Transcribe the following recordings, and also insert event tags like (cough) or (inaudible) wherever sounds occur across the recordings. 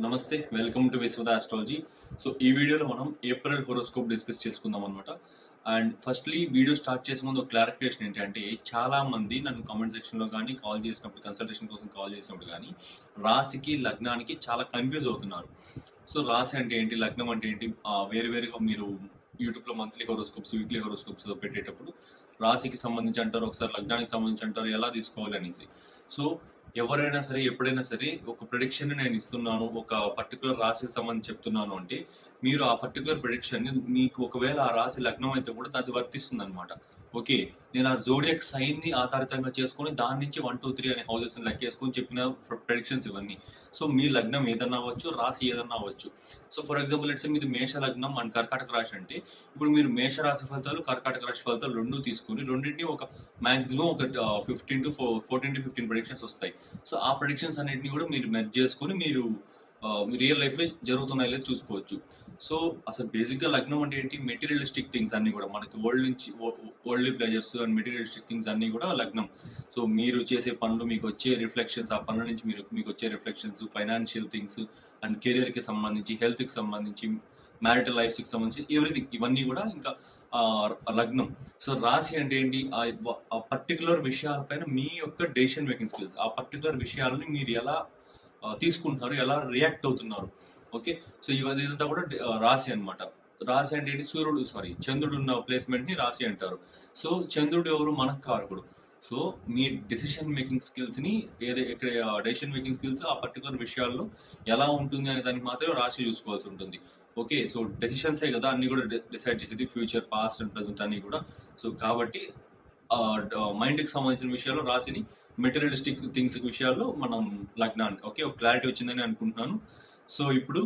నమస్తే welcome to Vishwada astrology so ఈ వీడియోలో మనం ఏప్రిల్ హోరోస్కోప్ డిస్కస్ చేసుకుందాం అనమాట అండ్ ఫస్ట్లీ వీడియో స్టార్ట్ చేసే ముందు క్లారిఫికేషన్ ఏంటంటే చాలా మంది నన్ను కామెంట్ సెక్షన్లో కానీ కాల్ చేసినప్పుడు కన్సల్టేషన్ కోసం కాల్ చేసినప్పుడు కానీ రాశికి లగ్నానికి చాలా కన్ఫ్యూజ్ అవుతున్నారు. సో రాశి అంటే ఏంటి లగ్నం అంటే ఏంటి వేరు వేరుగా మీరు యూట్యూబ్లో మంత్లీ హోరోస్కోప్స్ వీక్లీ హోరోస్కోప్స్ పెట్టేటప్పుడు రాశికి సంబంధించి అంటారు ఒకసారి లగ్నానికి సంబంధించి అంటారు ఎలా తీసుకోవాలి అనేసి. సో ఎవరైనా సరే ఎప్పుడైనా సరే ఒక ప్రొడిక్షన్ నేను ఇస్తున్నాను ఒక పర్టికులర్ రాశికి సంబంధించి చెప్తున్నాను అంటే మీరు ఆ పర్టికులర్ ప్రిడిక్షన్ మీకు ఒకవేళ ఆ రాశి లగ్నం అయితే కూడా అది వర్తిస్తుంది అనమాట ఓకే నేను ఆ జోడియక్ సైన్ని ఆధారితంగా చేసుకొని దాని నుంచి వన్ టూ త్రీ అనే హౌసెస్ లెక్కేసుకొని చెప్పిన ప్రొడిక్షన్స్ ఇవన్నీ. సో మీ లగ్నం ఏదన్నా అవ్వచ్చు రాశి ఏదన్నా అవ్వచ్చు. సో ఫర్ ఎగ్జాంపుల్ లెట్స్ మీది మేష లగ్నం అండ్ కర్కాటక రాశి అంటే ఇప్పుడు మీరు మేష రాశి ఫలితాలు కర్కాటక రాశి ఫలితాలు రెండు తీసుకొని రెండింటిని ఒక మాక్సిమం ఒక fifteen to fourteen to fifteen predictions వస్తాయి. సో ఆ ప్రొడిక్షన్స్ అన్నిటిని కూడా మీరు మెర్జ్ చేసుకొని మీరు రియల్ లైఫ్లో జరుగుతున్నాయి లేదు చూసుకోవచ్చు. సో అసలు బేసిక్గా లగ్నం అంటే ఏంటి? మెటీరియలిస్టిక్ థింగ్స్ అన్ని కూడా. మనకి వరల్డ్ నుంచి world pleasures and materialistic things అన్ని కూడా లగ్నం. సో మీరు చేసే పనులు మీకు వచ్చే రిఫ్లెక్షన్స్ ఆ పనుల నుంచి మీరు మీకు వచ్చే రిఫ్లెక్షన్స్ ఫైనాన్షియల్ థింగ్స్ అండ్ కెరియర్కి సంబంధించి హెల్త్కి సంబంధించి మ్యారిటల్ లైఫ్స్కి సంబంధించి ఎవ్రీథింగ్ ఇవన్నీ కూడా ఇంకా లగ్నం. సో రాశి అంటే ఏంటి? ఆ పర్టికులర్ విషయాలపైన మీ యొక్క డెసిషన్ మేకింగ్ స్కిల్స్ ఆ పర్టికులర్ విషయాలని మీరు ఎలా తీసుకుంటున్నారు ఎలా రియాక్ట్ అవుతున్నారు. ఓకే సో ఇవన్నీ ఇదంతా కూడా రాశి అన్నమాట. రాశి అంటే ఏంటి? సూర్యుడు సారీ చంద్రుడు ఉన్న ప్లేస్మెంట్ని రాశి అంటారు. సో చంద్రుడు ఎవరు? మనకు కారకుడు సో మీ డెసిషన్ మేకింగ్ స్కిల్స్ని ఏదో ఇక్కడ డెసిషన్ మేకింగ్ స్కిల్స్ ఆ పర్టికులర్ విషయాల్లో ఎలా ఉంటుంది అనే దానికి మాత్రమే రాశి చూసుకోవాల్సి ఉంటుంది. ఓకే సో డెసిషన్సే కదా? అన్ని కూడా డిసైడ్ చేసేది ఫ్యూచర్ పాస్ట్ అండ్ ప్రజెంట్ అన్ని కూడా. సో కాబట్టి మైండ్కి సంబంధించిన విషయాల్లో రాసిని. మెటీరియలిస్టిక్ థింగ్స్ విషయాల్లో మనం లగ్నాన్ని ఓకే ఒక క్లారిటీ వచ్చిందని అనుకుంటున్నాను. సో ఇప్పుడు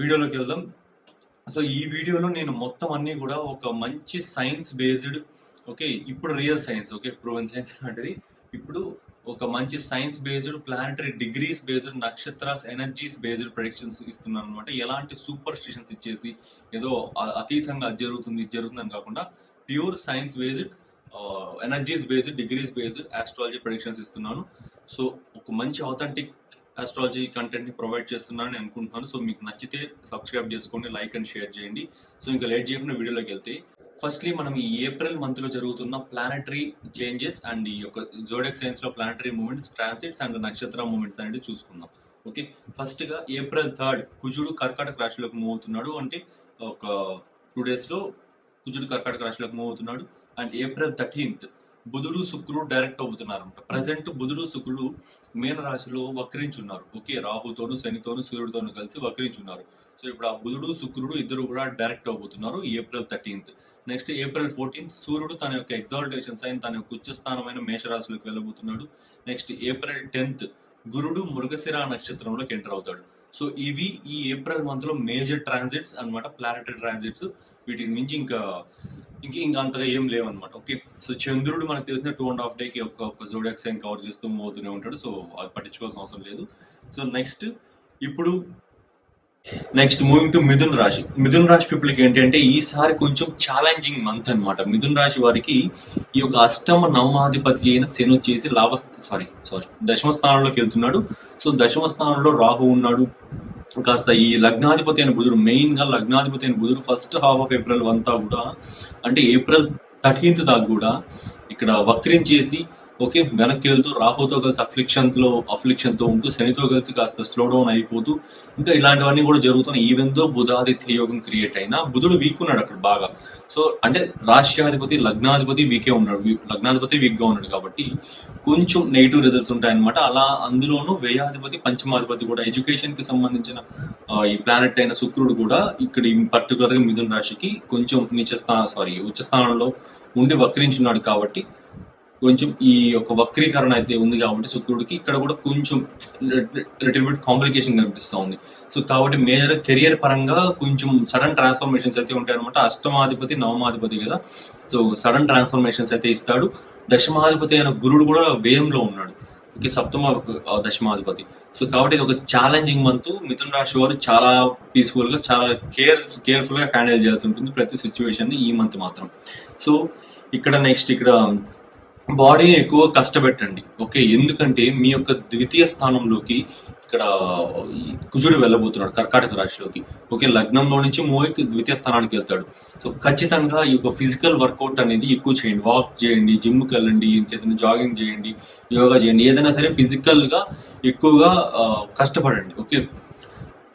వీడియోలోకి వెళ్దాం. సో ఈ వీడియోలో నేను మొత్తం అన్నీ కూడా ఒక మంచి సైన్స్ బేస్డ్ ఓకే ఇప్పుడు real science okay proven science (laughs) లాంటిది. ఇప్పుడు ఒక మంచి science based planetary degrees based నక్షత్రాస్ energies based predictions ఇస్తున్నాను అనమాట ఎలాంటి సూపర్ స్టిషన్స్ ఇచ్చేసి ఏదో అతీతంగా అది జరుగుతుంది ఇది జరుగుతుంది అని కాకుండా pure science based energies based degrees based astrology predictions ఇస్తున్నాను. సో ఒక మంచి అథెంటిక్ ఆస్ట్రాలజీ కంటెంట్ని ప్రొవైడ్ చేస్తున్నానని అనుకుంటున్నాను. సో మీకు నచ్చితే సబ్స్క్రైబ్ చేసుకోండి లైక్ అండ్ షేర్ చేయండి. సో ఇంకా లేట్ చేయకుండా వీడియోలోకి వెళ్తే ఫస్ట్లీ మనం ఈ ఏప్రిల్ మంత్లో జరుగుతున్న ప్లానటరీ చేంజెస్ అండ్ ఈ యొక్క జోడెక్ సైన్స్లో ప్లానటరీ మూమెంట్స్ ట్రాన్సిట్స్ అండ్ నక్షత్ర మూమెంట్స్ అనేది చూసుకుందాం. ఓకే ఫస్ట్గా ఏప్రిల్ థర్డ్ కుజుడు కర్కాటక రాశిలోకి మూవ్ అవుతున్నాడు. అంటే ఒక టూ డేస్లో కుజుడు కర్కాటక రాశిలోకి మూవ్ అవుతున్నాడు. అండ్ ఏప్రిల్ థర్టీన్త్ బుధుడు శుక్రుడు డైరెక్ట్ అవుతున్నారు అనమాట ప్రజెంట్ బుధుడు శుక్రుడు మీన రాశిలో వక్రించున్నారు. ఓకే రాహుతోను శనితోను సూర్యుడితోను కలిసి వక్రించున్నారు. సో ఇప్పుడు ఆ బుధుడు శుక్రుడు ఇద్దరు కూడా direct అవబోతున్నారు April thirteenth. Next April fourteenth సూర్యుడు తన యొక్క ఎగ్జాల్టేషన్ సైన్ తన యొక్క ఉచ్చస్థానమైన మేషరాశిలోకి వెళ్ళబోతున్నాడు. నెక్స్ట్ ఏప్రిల్ టెన్త్ గురుడు మృగశిర నక్షత్రంలోకి ఎంటర్ అవుతాడు. సో ఇవి ఈ ఏప్రిల్ మంత్లో మేజర్ ట్రాన్సిట్స్ అన్నమాట ప్లానటరీ ట్రాన్సిట్స్. వీటికి మించి ఇంకా ఇంక ఇంకా అంతగా ఏం లేవన్నమాట. ఓకే సో చంద్రుడు మనకు తెలిసిన టూ అండ్ హాఫ్ డేకి ఒక ఒక జోడాక్ సైన్ కవర్ చేస్తూ మోతూనే ఉంటాడు. సో అది పట్టించుకోవాల్సిన అవసరం లేదు. సో నెక్స్ట్ ఇప్పుడు నెక్స్ట్ మూవింగ్ టు మిథున్ రాశి. మిథున్ రాశి పీపుల్కి ఏంటంటే ఈసారి కొంచెం ఛాలెంజింగ్ మంత్ అన్నమాట. మిథున్ రాశి వారికి ఈ యొక్క అష్టమ నవమాధిపతి అయిన శని వచ్చేసి లాభ సారీ సారీ దశమ స్థానంలోకి వెళ్తున్నాడు. సో దశమ స్థానంలో రాహు ఉన్నాడు. కాస్త ఈ లగ్నాధిపతి అయిన బుధుడు మెయిన్గా లగ్నాధిపతి అయిన బుధుడు ఫస్ట్ హాఫ్ ఆఫ్ ఏప్రిల్ అంతా కూడా అంటే ఏప్రిల్ థర్టీన్త్ దాకా కూడా ఇక్కడ వక్రించేసి ఓకే వెనక్కి వెళ్తూ రాహుతో కలిసి అఫ్లిక్షన్లో అఫ్లిక్షన్తో ఉంటూ శనితో కలిసి కాస్త స్లో డౌన్ అయిపోతూ ఇంకా ఇలాంటివన్నీ కూడా జరుగుతున్నాయి. ఈవెన్ దో బుధాదిత్య యోగం క్రియేట్ అయినా బుధుడు వీక్ ఉన్నాడు అక్కడ బాగా. సో అంటే రాష్ట్రాధిపతి లగ్నాధిపతి వీకే ఉన్నాడు. లగ్నాధిపతి వీక్గా ఉన్నాడు కాబట్టి కొంచెం నెగిటివ్ రిజల్ట్స్ ఉంటాయన్నమాట. అలా అందులోనూ వ్యయాధిపతి పంచమాధిపతి కూడా ఎడ్యుకేషన్కి సంబంధించిన ఈ ప్లానెట్ అయిన శుక్రుడు కూడా ఇక్కడ పర్టికులర్గా మిథున రాశికి కొంచెం నిచ సారీ ఉచ్చ స్థానంలో ఉండి వక్రించున్నాడు కాబట్టి కొంచెం ఈ యొక్క వక్రీకరణ అయితే ఉంది కాబట్టి శుక్రుడికి ఇక్కడ కూడా కొంచెం లిటిల్ బిట్ కాంప్లికేషన్ కనిపిస్తూ ఉంది. సో కాబట్టి మేజర్ కెరియర్ పరంగా కొంచెం సడన్ ట్రాన్స్ఫర్మేషన్స్ అయితే ఉంటాయి అనమాట అష్టమాధిపతి నవమాధిపతి కదా. సో సడన్ ట్రాన్స్ఫర్మేషన్స్ అయితే ఇస్తాడు. దశమాధిపతి అయిన గురుడు కూడా వ్యయంలో ఉన్నాడు. ఓకే సప్తమ దశమాధిపతి. సో కాబట్టి ఇది ఒక ఛాలెంజింగ్ మంత్ మిథున్ రాశి వారు చాలా పీస్ఫుల్గా చాలా కేర్ కేర్ఫుల్గా హ్యాండిల్ చేయాల్సి ఉంటుంది ప్రతి సిచ్యువేషన్ ఈ మంత్ మాత్రం. సో ఇక్కడ నెక్స్ట్ ఇక్కడ బాడీని ఎక్కువ కష్టపెట్టండి. ఓకే? ఎందుకంటే మీ యొక్క ద్వితీయ స్థానంలోకి ఇక్కడ కుజుడు వెళ్ళబోతున్నాడు కర్కాటక రాశిలోకి. ఓకే? లగ్నంలో నుంచి మూవీకి ద్వితీయ స్థానానికి వెళ్తాడు. సో ఖచ్చితంగా ఈ యొక్క ఫిజికల్ వర్కౌట్ అనేది ఎక్కువ చేయండి. వాక్ చేయండి జిమ్కి వెళ్ళండి ఇంకేదైనా జాగింగ్ చేయండి యోగా చేయండి ఏదైనా సరే ఫిజికల్గా ఎక్కువగా కష్టపడండి. ఓకే?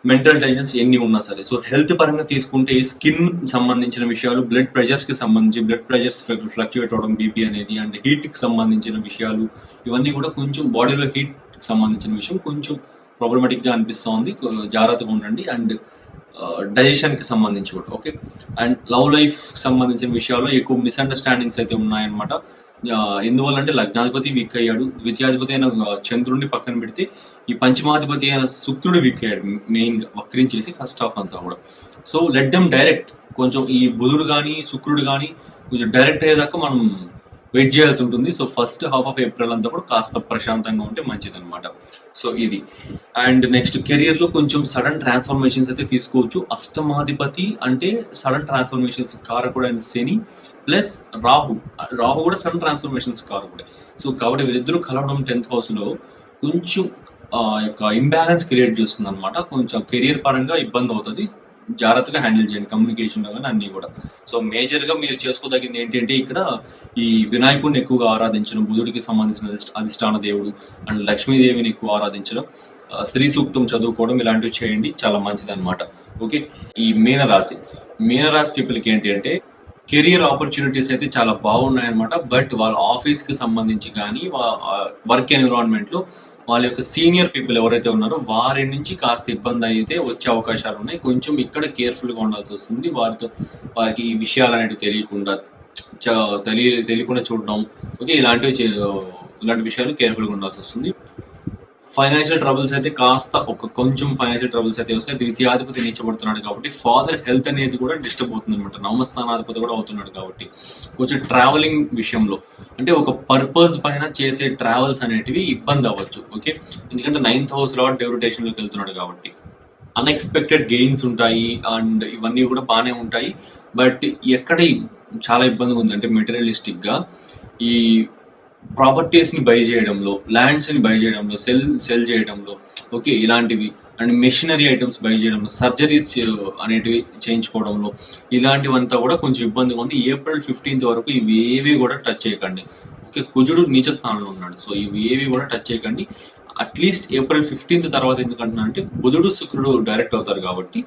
మెంటల్ టెన్షన్స్ ఎన్ని ఉన్నా సరే. సో హెల్త్ పరంగా తీసుకుంటే స్కిన్ సంబంధించిన విషయాలు బ్లడ్ ప్రెషర్స్కి సంబంధించి బ్లడ్ ప్రెషర్స్ ఫ్లక్చుయేట్ అవడం బీపీ అనేది అండ్ హీట్కి సంబంధించిన విషయాలు ఇవన్నీ కూడా కొంచెం బాడీలో హీట్కి సంబంధించిన విషయం కొంచెం ప్రాబ్లమాటిక్గా అనిపిస్తోంది. ఉంది జాగ్రత్తగా ఉండండి. అండ్ డైజెషన్కి సంబంధించి కూడా ఓకే అండ్ లవ్ లైఫ్ సంబంధించిన విషయాల్లో ఎక్కువ మిస్అండర్స్టాండింగ్స్ అయితే ఉన్నాయన్నమాట. ఎందువల్ల అంటే లగ్నాధిపతి వీక్ అయ్యాడు. ద్వితీయాధిపతి అయిన చంద్రుడిని పక్కన పెడితే ఈ పంచమాధిపతి అయిన శుక్రుడు వీక్ అయ్యాడు. మెయిన్ వక్రించేసి ఫస్ట్ హాఫ్ అంతా కూడా. So let them direct. కొంచెం ఈ బుధుడు కానీ శుక్రుడు కానీ కొంచెం డైరెక్ట్ అయ్యేదాకా మనం వెయిట్ చేయాల్సి ఉంటుంది. So first half of April అంతా కూడా కాస్త ప్రశాంతంగా ఉంటే మంచిది అనమాట సో ఇది. అండ్ నెక్స్ట్ కెరియర్లో కొంచెం సడన్ ట్రాన్స్ఫర్మేషన్స్ అయితే తీసుకోవచ్చు. అష్టమాధిపతి అంటే సడన్ ట్రాన్స్ఫర్మేషన్స్ కారకుడైన శని ప్లస్ రాహు. రాహు కూడా సడన్ ట్రాన్స్ఫర్మేషన్స్ కారకుడే. సో కాబట్టి వీరిద్దరూ కలవడం టెన్త్ హౌస్లో కొంచెం యొక్క ఇంబ్యాలెన్స్ క్రియేట్ చేస్తుంది అనమాట కొంచెం కెరియర్ పరంగా ఇబ్బంది అవుతుంది. జాగ్రత్తగా హ్యాండిల్ చేయండి. కమ్యూనికేషన్లో కానీ అన్నీ కూడా. సో మేజర్గా మీరు చేసుకోదగింది ఏంటంటే ఇక్కడ ఈ వినాయకుడిని ఎక్కువగా ఆరాధించడం బుధుడికి సంబంధించిన అధిష్టాన దేవుడు అండ్ లక్ష్మీదేవిని ఎక్కువ ఆరాధించడం స్త్రీ సూక్తం చదువుకోవడం ఇలాంటివి చేయండి. చాలా మంచిది అనమాట ఓకే ఈ మీనరాశి. మీనరాశి పీపుల్కి ఏంటి అంటే కెరియర్ ఆపర్చునిటీస్ అయితే చాలా బాగున్నాయన్నమాట. బట్ వాళ్ళ ఆఫీస్కి సంబంధించి కానీ వర్క్ ఎన్విరాన్మెంట్లో వాళ్ళ యొక్క సీనియర్ పీపుల్ ఎవరైతే ఉన్నారో వారి నుంచి కాస్త ఇబ్బంది అయితే వచ్చే అవకాశాలు ఉన్నాయి. కొంచెం ఇక్కడ కేర్ఫుల్గా ఉండాల్సి వస్తుంది. వారితో వారికి ఈ విషయాలు అనేవి తెలియకుండా చ- తెలియ తెలియకుండా చూడడం. ఓకే ఇలాంటివి చే- ఇలాంటి విషయాలు కేర్ఫుల్గా ఉండాల్సి వస్తుంది. ఫైనాన్షియల్ ట్రబుల్స్ అయితే కాస్త ఒక కొంచెం ఫైనాన్షియల్ ట్రబుల్స్ అయితే వస్తాయి ద్వితీయాధిపతి నీచబడుతున్నాడు కాబట్టి ఫాదర్ హెల్త్ అనేది కూడా డిస్టర్బ్ అవుతుంది అనమాట నవమస్థానాధిపతి కూడా అవుతున్నాడు కాబట్టి. కొంచెం ట్రావెలింగ్ విషయంలో. అంటే ఒక పర్పస్ పైన చేసే ట్రావెల్స్ అనేటివి ఇబ్బంది అవ్వచ్చు. ఓకే ఎందుకంటే నైన్త్ హౌస్లో డెవరిటేషన్లోకి వెళ్తున్నాడు కాబట్టి. అన్ఎక్స్పెక్టెడ్ గెయిన్స్ ఉంటాయి అండ్ ఇవన్నీ కూడా బాగానే ఉంటాయి. బట్ ఎక్కడ చాలా ఇబ్బందిగా ఉంది. అంటే మెటీరియలిస్టిక్గా ఈ ప్రాపర్టీస్ని బై చేయడంలో ల్యాండ్స్ని బై చేయడంలో సెల్ సెల్ చేయడంలో ఓకే ఇలాంటివి. అండ్ మెషినరీ ఐటమ్స్ బై చేయడంలో సర్జరీస్ అనేటివి చేయించుకోవడంలో ఇలాంటివంతా కూడా కొంచెం ఇబ్బందిగా ఉంది. ఏప్రిల్ ఫిఫ్టీన్త్ వరకు ఇవి ఏవి కూడా టచ్ చేయకండి. ఓకే కుజుడు నీచ స్థానంలో ఉన్నాడు. సో ఇవి ఏవి కూడా టచ్ చేయకండి. అట్లీస్ట్ ఏప్రిల్ ఫిఫ్టీన్త్ తర్వాత ఎందుకంటున్నా అంటే బుధుడు శుక్రుడు డైరెక్ట్ అవుతారు కాబట్టి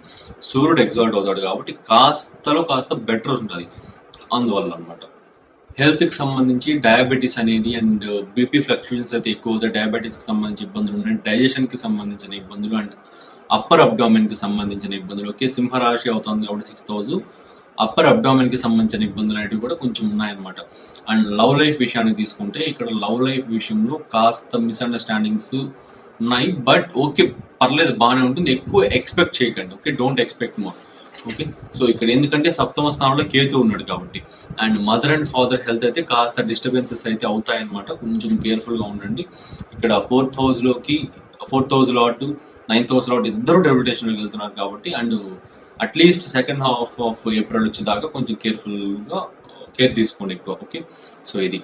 సూర్యుడు ఎగ్జాల్ట్ అవుతాడు కాబట్టి కాస్తలో కాస్త బెటర్ ఉంటుంది. అందువల్ల అనమాట హెల్త్కి సంబంధించి డయాబెటీస్ అనేది అండ్ బీపీ ఫ్లక్చుయేషన్స్ అయితే ఎక్కువ అవుతాయి కి సంబంధించి ఇబ్బందులు ఉన్నాయి. డైజెషన్కి సంబంధించిన ఇబ్బందులు అండ్ అప్పర్ అబ్డామిన్కి సంబంధించిన ఇబ్బందులు. ఓకే సింహరాశి అవుతుంది కాబట్టి సిక్స్ థౌజండ్ అప్పర్ అబ్డామెన్కి సంబంధించిన ఇబ్బందులు అనేవి కూడా కొంచెం ఉన్నాయన్నమాట. అండ్ లవ్ లైఫ్ విషయాన్ని తీసుకుంటే ఇక్కడ లవ్ లైఫ్ విషయంలో కాస్త మిస్అండర్స్టాండింగ్స్ ఉన్నాయి. బట్ ఓకే పర్లేదు బాగానే ఉంటుంది. ఎక్కువ ఎక్స్పెక్ట్ చేయకండి. Okay don't expect more okay so ఇక్కడ ఎందుకంటే సప్తమ స్థానంలో కేతు ఉన్నాడు కాబట్టి. And mother and father health అయితే కాస్త డిస్టర్బెన్సెస్ అయితే అవుతాయన్నమాట. కొంచెం కేర్ఫుల్గా ఉండండి. ఇక్కడ ఫోర్త్ హౌస్లోకి fourth house lord ninth house lord ఇద్దరు డెబ్యుటేషన్లోకి వెళ్తున్నారు కాబట్టి. And at least second half of April వచ్చేదాకా కొంచెం కేర్ఫుల్గా కేర్ తీసుకోండి ఎక్కువ. ఓకే సో ఇది.